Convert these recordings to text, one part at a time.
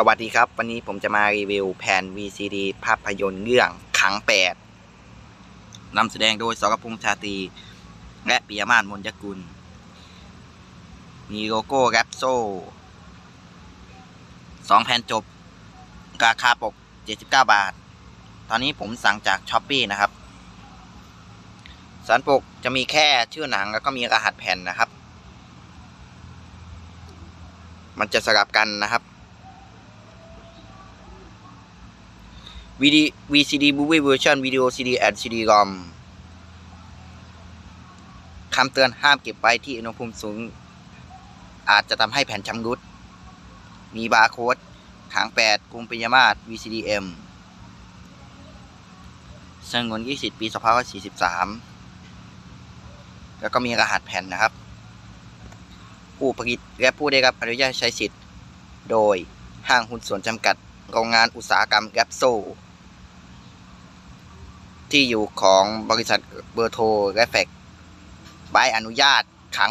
สวัสดีครับ วันนี้ผมจะมารีวิวแผ่น VCD ภาพยนตร์เรื่องขังแปดนำแสดงโดยสรพงษ์ชาตรี และปิยมาศมนยกุล มีโลโก้แรปโซ่สองแผ่นจบราคาปก 79 บาท ตอนนี้ผมสั่งจากช้อปปีนะครับสันปกจะมีแค่ชื่อหนังแล้วก็มีรหัสแผ่นนะครับ มันจะสลับกันนะครับ VCD Movie Version Video CD and CD-ROM คำเตือนห้ามเก็บไว้ที่อุณหภูมิสูง อาจจะทำให้แผ่นชำรุด มีบาร์โค้ดขัง8กรุงปิยมาศ VCDM สงวน20ปี2543แล้วก็มีรหัสแผ่นนะครับ ผู้ผลิตและผู้ได้รับอนุญาตใช้สิทธิ์ โดยห้างหุ้นส่วนจำกัดโรงงานอุตสาหกรรมแกปโซ ที่อยู่ของบริษัทเบอร์โทรและแฟกใบอนุญาตขัง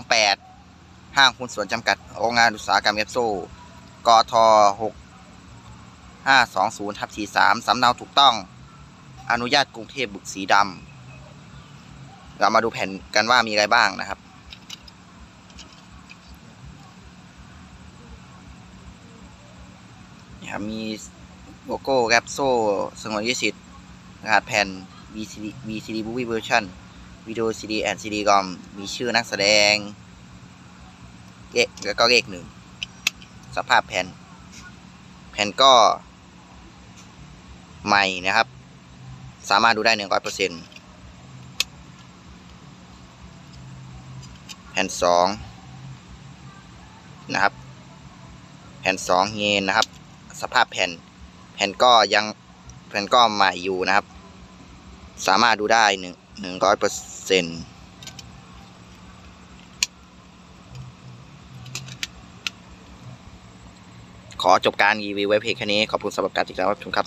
8 ห้างหุ้นส่วนจำกัดโรงงานอุตสาหกรรมแกปโซกท6 520ทับ43สำเนาถูกต้อง อนุญาตกรุงเทพบุกสีดำเรามาดูแผ่นกันว่ามีอะไรบ้างนะครับมีโลโก้แรปโซ่สงวนยี่สิทธิ์รหัสแผ่น VCD VCD Movie Version วิดีโอ CD and CD ROM มีชื่อนักแสดงเลขแล้วก็เลขหนึ่ง สภาพแผ่น แผ่นก็ ใหม่นะครับ สามารถดูได้หนึ่งร้อยเปอร์เซ็นต์แผ่นสองนะครับ แผ่นสองเงนนะครับ สภาพแผ่น แผ่นก็ยังแผ่นก็ใหม่อยู่นะครับ สามารถดูได้หนึ่งหนึ่งร้อยเปอร์เซ็นต์ขอจบการรีวิวไว้เพียงแค่นี้ ขอบคุณสำหรับการติดตามรับชมครับ